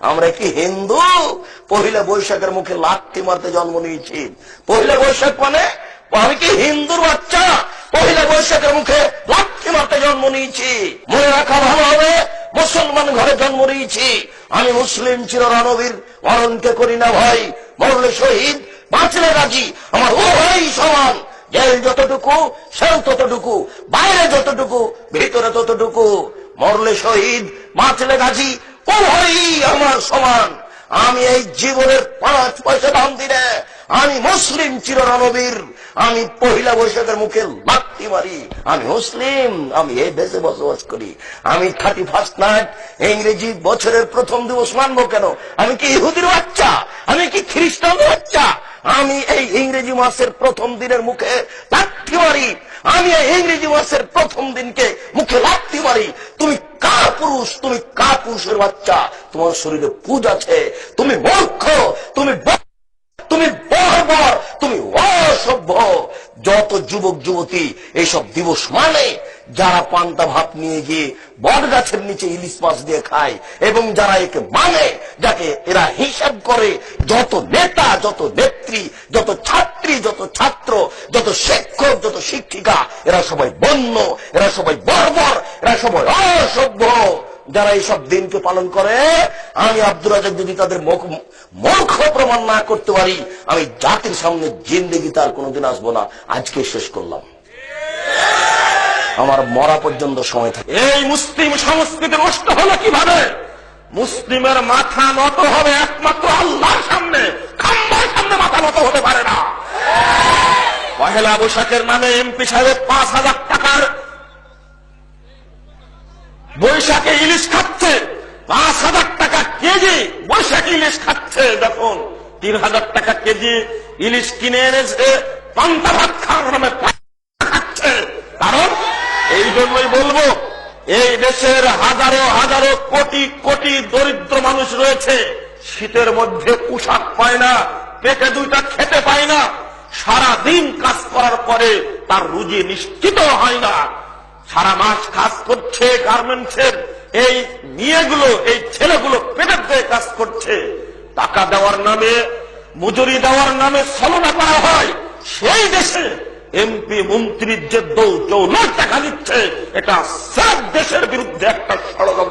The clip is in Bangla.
আমরা কি হিন্দু? পহিলা বৈশাখের মুখে লাঠি মারতে জন্ম নিয়েছি। পহিলা বৈশাখ মানে আমি কি হিন্দুর বাচ্চা? পহিলা বৈশাখের মুখে লাঠি মারতে জন্ম নিয়েছি। মনে রাখা ভালো হবে, মুসলমান ঘরে জন্ম নিয়েছি। আমি মুসলিম চির রণবীর, মরণকে করি না ভয় মরলে শহীদ, বাঁচলে রাজি। আমার উভয় সমান। জেল যতটুকু সেও ততটুকু, বাইরে যতটুকু, ভিতরে ততটুকু। মরলে শহীদ, বাঁচলে গাজী উভয়ই আমার সমান। আমি এই জীবনের পাঁচ পয়সা দাম দিনে আমি মুসলিম চির রণবীর আমি পহিলা বৈশাখের মুখে লাত্তি মারি। আমি মুসলিম, আমি এই দেশে বসবাস করি। আমি থার্টি ফার্স্ট নাইট ইংরেজি বছরের প্রথম দিবস মানবো কেন? আমি কি ইহুদির বাচ্চা? আমি কি খ্রিস্টান বাচ্চা? আমি এই ইংরেজি মাসের প্রথম দিনের মুখে লাঠি মারি। আমি এই ইংরেজি মাসের প্রথম দিনকে মুখে লাঠি মারি। তুমি পুরুষ তুমি কা পুরুষের বাচ্চা। তোমার শরীরে পুজ আছে। তুমি মূর্খ, তুমি তুমি বর্বর, তুমি অসভ্য। যত যুবক, যুবতী, এইসব দিবস মানে যারা পান্তা ভাত নিয়ে গিয়ে বট গাছের নিচে ইলিশ মাছ দিয়ে খায় এবং যারা একে মানে যাকে এরা হিসাব করে, যত নেতা, যত নেত্রী, যত ছাত্রী যত শিক্ষক, যত শিক্ষিকা, এরা সবাই বন্য, এরা সবাই বর্বর, এরা সবাই অসভ্য। যারা এইসব দিনকে পালন করে, আমি আব্দুল রাজাক যদি তাদের মূর্খ প্রমাণ না করতে পারি, আমি জাতির সামনে জিন্দেগি তার কোনোদিন আসব না। আজকে শেষ করলাম। আমার মরা পর্যন্ত সময় থাকে এই মুসলিম সংস্কৃতি নষ্ট হলো কীভাবে? মুসলিমের মাথা নত হবে একমাত্র আল্লাহর সামনে খাম্বার সামনে মাথা নত হতে পারে না পহেলা বৈশাখের নামে এমপি সাহেব পাঁচ হাজার টাকার বৈশাখে ইলিশ খাচ্ছে, পাঁচ হাজার টাকা কেজি বৈশাখী ইলিশ খাচ্ছে। দেখুন, তিন হাজার টাকা কেজি ইলিশ কিনে এনেছে, পান্তা ভাত খাওয়ার নামে খাচ্ছে। কারণ এই জন্যই বলব, এই দেশের হাজারো হাজারো কোটি কোটি দরিদ্র মানুষ রয়েছে, শীতের মধ্যে পোশাক পায় না, পেটে দুইটা সারা দিন কাজ করার পরে তার রুজি নিশ্চিত হয় না। সারা মাস কাজ করছে গার্মেন্টসের, এই মেয়েগুলো, এই ছেলেগুলো পেটের দিয়ে কাজ করছে। টাকা দেওয়ার নামে, মজুরি দেওয়ার নামে ছলনা করা হয়। সেই দেশে এমপি মন্ত্রীর যে দৌ চৌলাখ টাকা দিচ্ছে এটা সব দেশের বিরুদ্ধে একটা ষড়যন্ত্র